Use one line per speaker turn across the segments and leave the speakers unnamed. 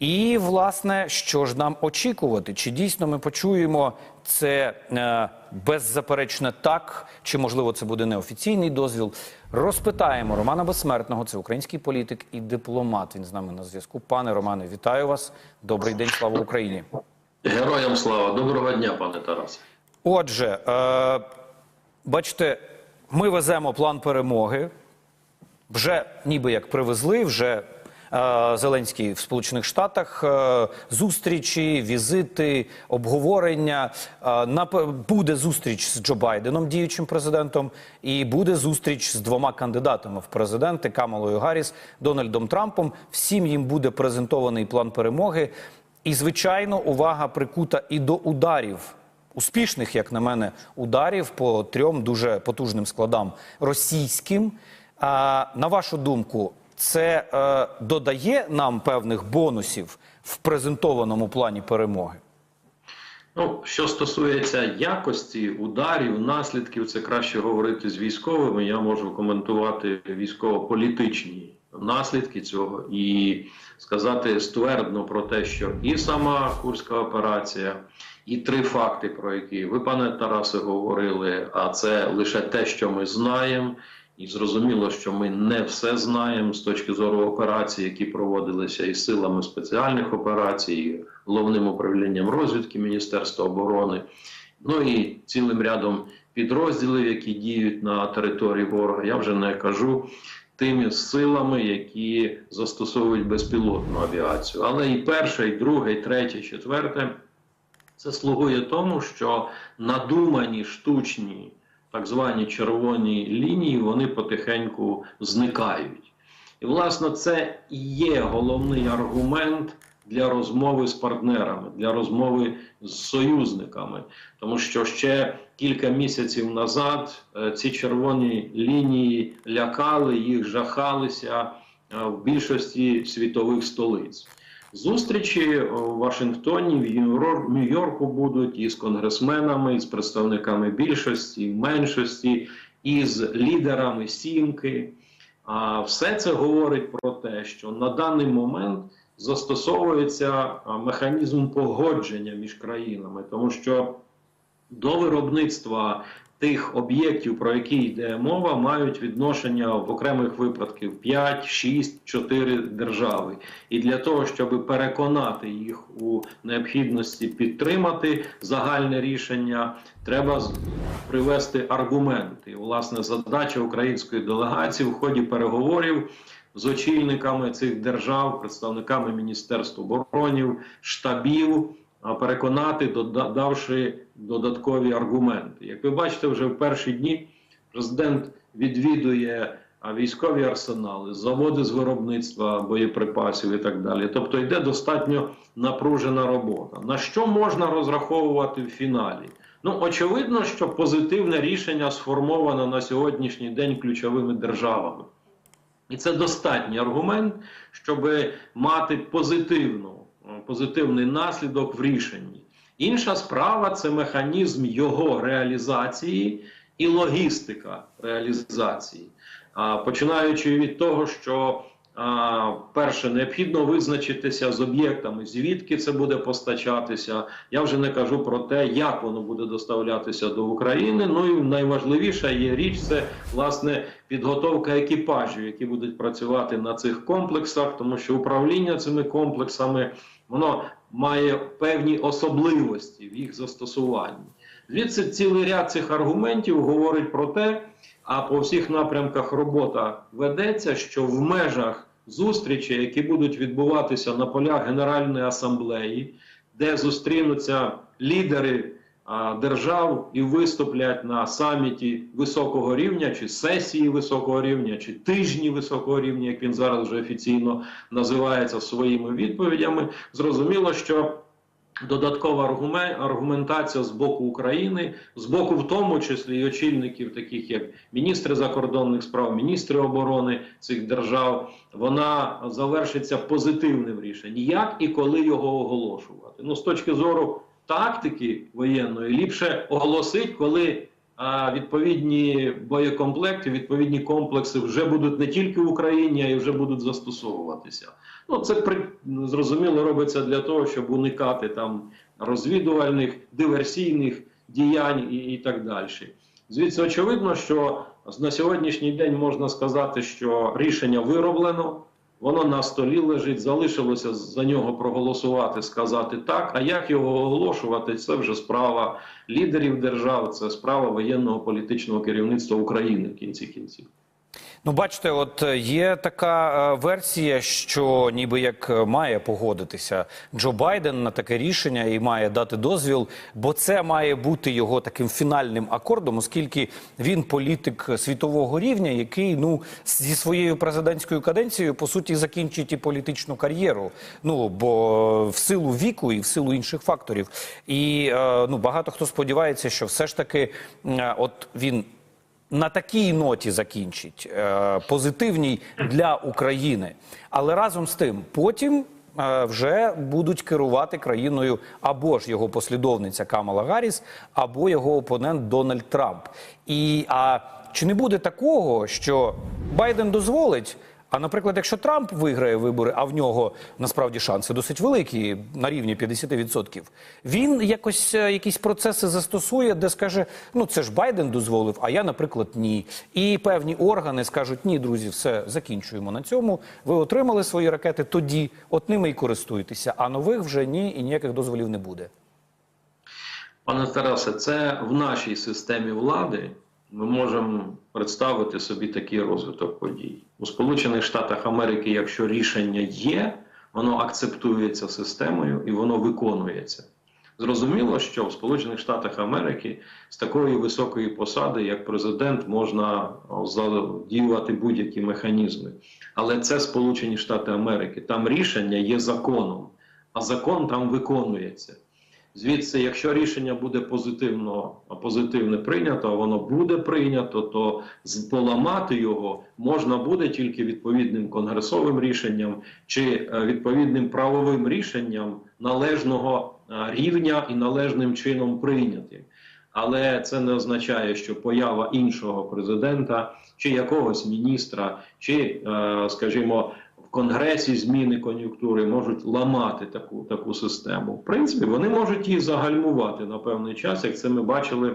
І, власне, що ж нам очікувати? Чи дійсно ми почуємо це е, беззаперечне так, чи можливо це буде неофіційний дозвіл? Розпитаємо Романа Безсмертного, це український політик і дипломат. Він з нами на зв'язку. Пане Романе, вітаю вас. Добрий день, слава Україні.
Героям слава, доброго дня, пане Тарасе.
Отже, е, бачите, ми веземо план перемоги. Вже ніби як привезли, вже Зеленський в Сполучених Штатах. Е, зустрічі, візити, обговорення. Е, буде зустріч з Джо Байденом, діючим президентом, і буде зустріч з двома кандидатами в президенти Камалою Гарріс, Дональдом Трампом. Всім їм буде презентований план перемоги. І, звичайно, увага прикута і до ударів успішних, як на мене, ударів по трьом дуже потужним складам російським. А, на вашу думку, це е, додає нам певних бонусів в презентованому плані перемоги?
Ну, що стосується якості ударів, наслідків, це краще говорити з військовими. Я можу коментувати військово-політичні наслідки цього і сказати ствердно про те, що і сама Курська операція, і три факти, про які ви, пане Тарасе, говорили. А це лише те, що ми знаємо. І зрозуміло, що ми не все знаємо з точки зору операцій, які проводилися і силами спеціальних операцій, і головним управлінням розвідки Міністерства оборони, ну і цілим рядом підрозділів, які діють на території ворога. Я вже не кажу тими силами, які застосовують безпілотну авіацію. Але і перше, і друге, і третє, і четверте це слугує тому, що надумані штучні так звані червоні лінії, вони потихеньку зникають. І, власне, це є головний аргумент для розмови з партнерами, для розмови з союзниками. Тому що ще кілька місяців назад е, ці червоні лінії лякали, їх жахалися е, в більшості світових столиць. Зустрічі у Вашингтоні, в Нью-Йор- Нью-Йорку будуть і з конгресменами, з представниками більшості, меншості, і з лідерами сімки. А все це говорить про те, що на даний момент застосовується механізм погодження між країнами, тому що до виробництва тих об'єктів, про які йде мова, мають відношення в окремих випадків 5, 6, 4 держави. І для того, щоб переконати їх у необхідності підтримати загальне рішення, треба привести аргументи. Власне, задача української делегації в ході переговорів. З очільниками цих держав, представниками Міністерства оборонів, штабів, переконати, дода- давши додаткові аргументи. Як ви бачите, вже в перші дні президент відвідує військові арсенали, заводи з виробництва боєприпасів і так далі. Тобто йде достатньо напружена робота. На що можна розраховувати в фіналі? Ну, очевидно, що позитивне рішення сформовано на сьогоднішній день ключовими державами. І це достатній аргумент, щоб мати позитивну, позитивний наслідок в рішенні. Інша справа це механізм його реалізації і логістика реалізації. Починаючи від того, що перше необхідно визначитися з об'єктами, звідки це буде постачатися. Я вже не кажу про те, як воно буде доставлятися до України. Ну і найважливіша є річ це власне підготовка екіпажів, які будуть працювати на цих комплексах, тому що управління цими комплексами воно має певні особливості в їх застосуванні. Звідси цілий ряд цих аргументів говорить про те, а по всіх напрямках робота ведеться, що в межах зустрічі, які будуть відбуватися на полях Генеральної асамблеї, де зустрінуться лідери держав і виступлять на саміті високого рівня, чи сесії високого рівня, чи тижні високого рівня, як він зараз вже офіційно називається своїми відповідями. Зрозуміло, що додаткова аргумен- аргументація з боку України, з боку, в тому числі і очільників, таких як міністри закордонних справ, міністри оборони цих держав, вона завершиться позитивним рішенням. Як і коли його оголошувати? Ну, з точки зору тактики воєнної, ліпше оголосить, коли а відповідні боєкомплекти, відповідні комплекси вже будуть не тільки в Україні, а й вже будуть застосовуватися. Ну це при зрозуміло робиться для того, щоб уникати там розвідувальних диверсійних діянь і, і так далі. Звідси очевидно, що на сьогоднішній день можна сказати, що рішення вироблено, воно на столі лежить, залишилося за нього проголосувати, сказати так. А як його оголошувати, це вже справа лідерів держав, це справа воєнного політичного керівництва України в кінці кінців.
Ну, бачите, от е, є така е, версія, що ніби як е, має погодитися Джо Байден на таке рішення і має дати дозвіл, бо це має бути його таким фінальним акордом, оскільки він політик світового рівня, який ну зі своєю президентською каденцією по суті закінчить і політичну кар'єру. Ну бо в силу віку і в силу інших факторів. І ну багато хто сподівається, що все ж таки, от він на такій ноті закінчить е, позитивній для України. Але разом з тим, потім е, вже будуть керувати країною або ж його послідовниця Камала Гарріс, або його опонент Дональд Трамп. І а чи не буде такого, що Байден дозволить? А наприклад, якщо Трамп виграє вибори, а в нього насправді шанси досить великі на рівні 50%, він якось е, якісь процеси застосує, де скаже: ну це ж Байден дозволив, а я, наприклад, ні. І певні органи скажуть: ні, друзі, все закінчуємо на цьому. Ви отримали свої ракети, тоді от ними і користуйтеся. А нових вже ні, і ніяких дозволів не буде.
Пане Тарасе, це в нашій системі влади ми можемо представити собі такий розвиток подій у Сполучених Штатах Америки. Якщо рішення є, воно акцептується системою і воно виконується. Зрозуміло, що в Сполучених Штатах Америки з такої високої посади, як президент, можна задіювати будь-які механізми. Але це Сполучені Штати Америки. Там рішення є законом, а закон там виконується. Звідси, якщо рішення буде позитивно позитивне прийнято, а воно буде прийнято, то поламати його можна буде тільки відповідним конгресовим рішенням чи е, відповідним правовим рішенням належного е, рівня і належним чином прийнятим. Але це не означає, що поява іншого президента чи якогось міністра, чи, е, скажімо, Конгресі зміни кон'юнктури можуть ламати таку, таку систему. В принципі, вони можуть її загальмувати на певний час, як це ми бачили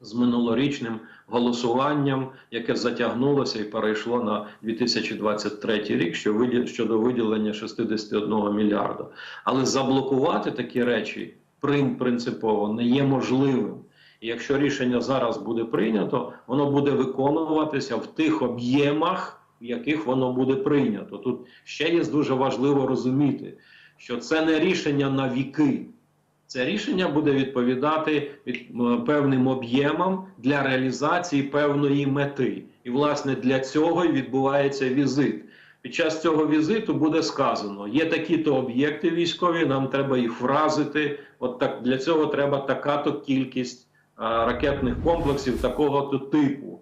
з минулорічним голосуванням, яке затягнулося і перейшло на 2023 рік, що виді- щодо виділення 61 мільярда. Але заблокувати такі речі прин- принципово не є можливим. І якщо рішення зараз буде прийнято, воно буде виконуватися в тих об'ємах, в яких воно буде прийнято. Тут ще є дуже важливо розуміти, що це не рішення на віки. Це рішення буде відповідати певним об'ємам для реалізації певної мети. І, власне, для цього і відбувається візит. Під час цього візиту буде сказано: є такі-то об'єкти військові, нам треба їх вразити. От так для цього треба така-то кількість а, ракетних комплексів такого-то типу,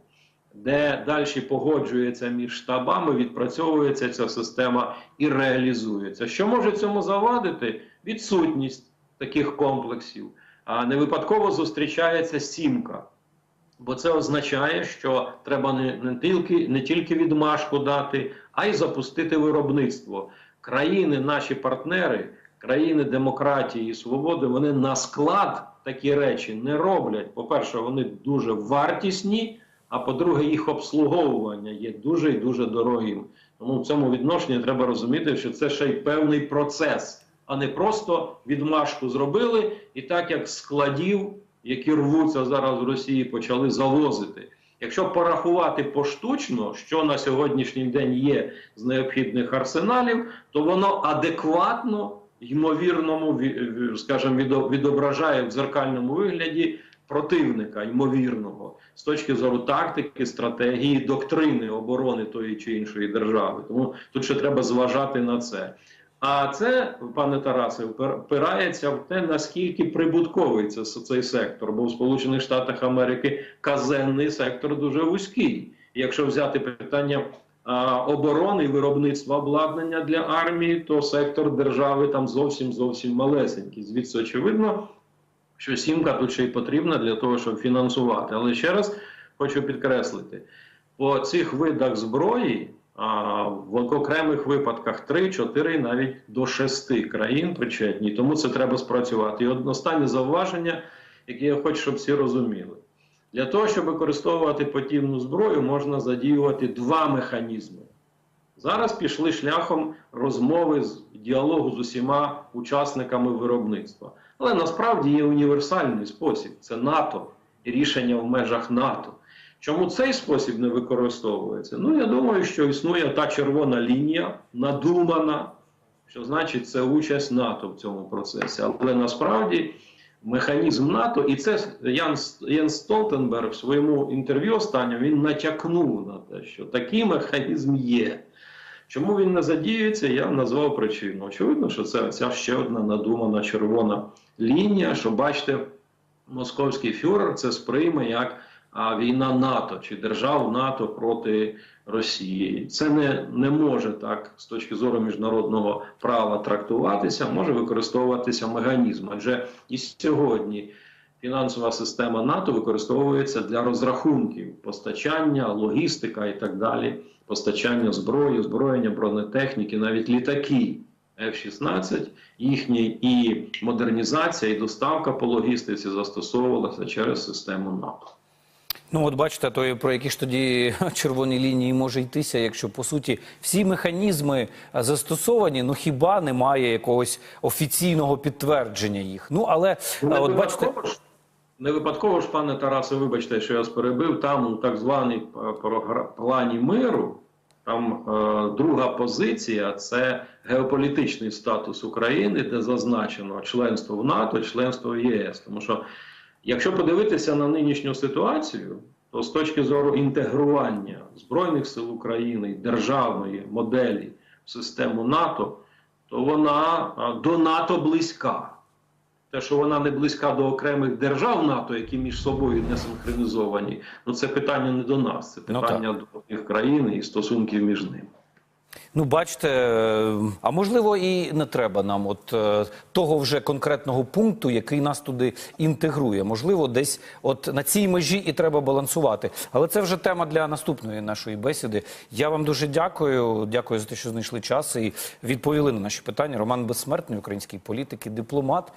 де далі погоджується між штабами, відпрацьовується ця система і реалізується. Що може цьому завадити? Відсутність таких комплексів. А не випадково зустрічається сімка. Бо це означає, що треба не, не, тільки, не тільки відмашку дати, а й запустити виробництво. Країни, наші партнери, країни демократії і свободи, вони на склад такі речі не роблять. По-перше, вони дуже вартісні, а по-друге, їх обслуговування є дуже і дуже дорогим. Тому в цьому відношенні треба розуміти, що це ще й певний процес, а не просто відмашку зробили і так як складів які рвуться зараз в Росії, почали завозити. Якщо порахувати поштучно, що на сьогоднішній день є з необхідних арсеналів, то воно адекватно ймовірному ві- ві- скажімо, відображає в дзеркальному вигляді противника ймовірного з точки зору тактики, стратегії, доктрини оборони тої чи іншої держави. Тому тут ще треба зважати на це. А це, пане Тарасе, впир- впирається в те, наскільки прибутковий це цей сектор, бо в Сполучених Штатах Америки казенний сектор дуже вузький. Якщо взяти питання а, оборони і виробництва обладнання для армії, то сектор держави там зовсім зовсім малесенький. Звідси очевидно, що сімка тут ще й потрібна для того, щоб фінансувати. Але ще раз хочу підкреслити: по цих видах зброї а, в окремих випадках 3, 4, навіть до 6 країн причетні. Тому це треба спрацювати. І останнє зауваження, яке я хочу, щоб всі розуміли. Для того, щоб використовувати подібну зброю, можна задіювати два механізми. Зараз пішли шляхом розмови з діалогу з усіма учасниками виробництва. Але насправді є універсальний спосіб це НАТО і рішення в межах НАТО. Чому цей спосіб не використовується? Ну, я думаю, що існує та червона лінія, надумана, що значить це участь НАТО в цьому процесі. Але насправді механізм НАТО, і це Ян, Ян Столтенберг в своєму інтерв'ю останньому він натякнув на те, що такий механізм є. Чому він не задіюється, я назвав причину. Очевидно, що це ця ще одна надумана червона лінія, що бачите, московський фюрер це сприйме як війна НАТО чи держав НАТО проти Росії. Це не, не може так з точки зору міжнародного права трактуватися, може використовуватися механізм. Адже і сьогодні фінансова система НАТО використовується для розрахунків постачання, логістика і так далі, постачання зброї, озброєння, бронетехніки, навіть літаки. F-16, їхні і модернізація, і доставка по логістиці застосовувалася через систему НАТО.
Ну, от бачите, то про які ж тоді червоні лінії може йтися, якщо по суті всі механізми е, застосовані, ну хіба немає якогось офіційного підтвердження їх. Ну але е, от бачите,
випадково ж- не випадково ж, пане Тарасе, вибачте, що я вас перебив. Там у так званій е, плані миру, там е, друга позиція це геополітичний статус України, де зазначено членство в НАТО, членство в ЄС. Тому що, якщо подивитися на нинішню ситуацію, то з точки зору інтегрування Збройних сил України, державної моделі в систему НАТО, то вона е, до НАТО близька. Те, що вона не близька до окремих держав НАТО, які між собою не синхронізовані, ну це питання не до нас, це
Ну,
питання до їх країн і стосунків між ними.
ну бачите, а можливо і не треба нам от е, того вже конкретного пункту, який нас туди інтегрує. Можливо, десь от на цій межі і треба балансувати. Але це вже тема для наступної нашої бесіди. Я вам дуже дякую. Дякую за те, що знайшли час і відповіли на наші питання. Роман Безсмертний, український політик і дипломат.